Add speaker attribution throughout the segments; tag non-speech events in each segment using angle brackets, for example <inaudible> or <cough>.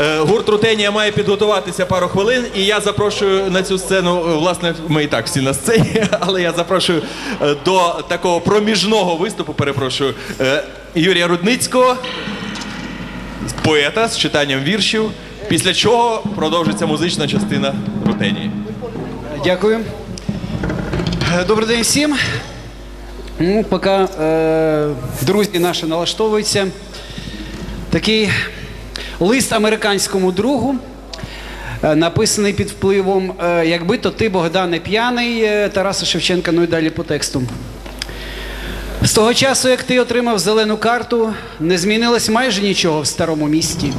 Speaker 1: Е, Гурт Рутенія має підготуватися пару хвилин, і я запрошую на цю сцену. е, Власне, ми і так всі на сцені, <laughs> але я запрошую е, до такого проміжного виступу. Перепрошую Юрія Рудницького, поета з читанням віршів. Після чого продовжиться музична частина Рутенії.
Speaker 2: Дякую. Добрий день всім. Ну, поки е, друзі наші налаштовуються. Такий лист американському другу, е, написаний під впливом е, Якби то ти, Богдане, п'яний е, Тараса Шевченка, ну і далі по тексту. З того часу, як ти отримав зелену карту, не змінилось майже нічого в старому місті.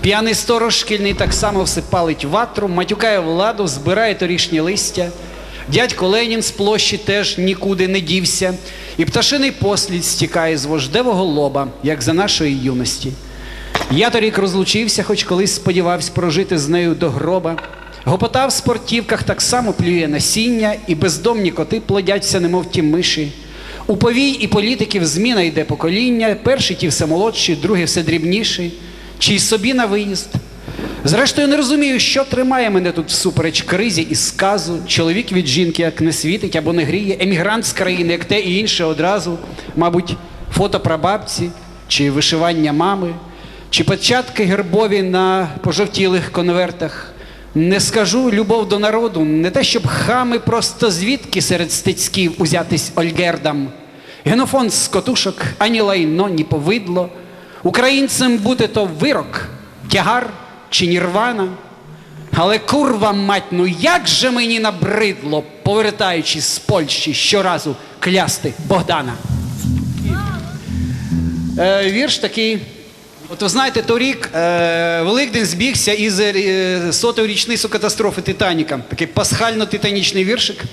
Speaker 2: П'яний сторож шкільний так само все палить ватру, матюкає владу, збирає торішнє листя. Дядько Ленін з площі теж нікуди не дівся, і пташиний послід стікає з вождевого лоба, як за нашої юності. Я торік розлучився, хоч колись сподівався прожити з нею до гроба. Гопота в спортівках так само плює насіння, і бездомні коти плодяться, немов ті миші. У повій і політиків зміна йде покоління, перші ті все молодші, другі все дрібніші, чи й собі на виїзд. Зрештою, не розумію, що тримає мене тут всупереч кризі і сказу. Чоловік від жінки як не світить або не гріє, емігрант з країни, як те і інше одразу, мабуть, фото прабабці, чи вишивання мами, чи печатки гербові на пожовтілих конвертах. Не скажу любов до народу, не те, щоб хами просто звідки серед стецьків узятись ольгердам. Генофонд з котушок, ані лайно, ні повидло. Українцем бути то вирок, тягар чи нірвана. Але курва мать, ну як же мені набридло, повертаючись з Польщі щоразу клясти Богдана. Е, вірш такий. От ви знаєте, торік е, Великдень збігся із е, сотої річницю катастрофи Титаніка. Такий пасхально-титанічний віршик.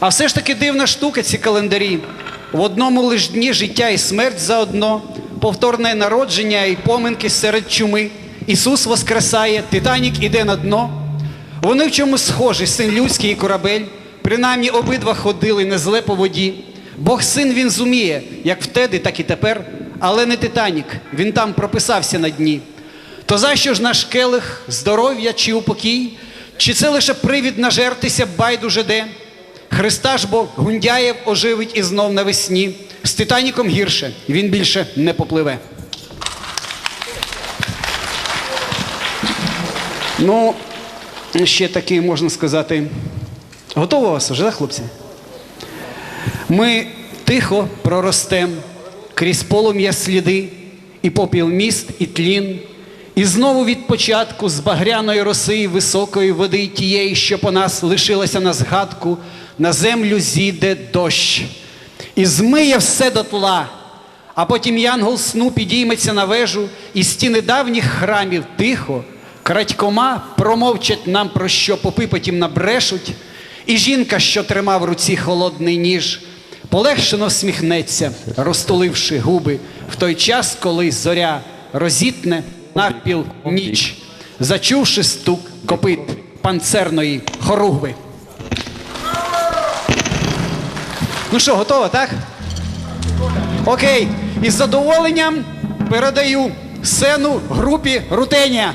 Speaker 2: А все ж таки дивна штука ці календарі. В одному лиш дні життя і смерть заодно, повторне народження і поминки серед чуми. Ісус воскресає, Титанік іде на дно. Вони в чомусь схожі, син людський і корабель. Принаймні обидва ходили не зле по воді. Бог син він зуміє, як втеди, так і тепер, але не Титанік, він там прописався на дні. То за що ж наш келих, здоров'я чи упокій? Чи це лише привід нажертися байдуже де? Христа ж бо Гундяєв оживить і знов навесні. З Титаніком гірше, він більше не попливе. Ну, ще такий, можна сказати, готово вас вже, да, хлопці? Ми тихо проростем крізь полум'я сліди, і попіл міст, і тлін, і знову від початку з багряної роси високої води тієї, що по нас лишилася на згадку, на землю зійде дощ, і змиє все дотла, а потім янгол сну підійметься на вежу, і стіни давніх храмів тихо, крадькома промовчать нам про що попи потім набрешуть, і жінка, що тримав в руці холодний ніж, полегшено всміхнеться, розтуливши губи, в той час, коли зоря розітне навпіл ніч, зачувши стук копит панцерної хоругви. Ну що, готово, так? Окей. Із задоволенням передаю сцену групі Рутенія.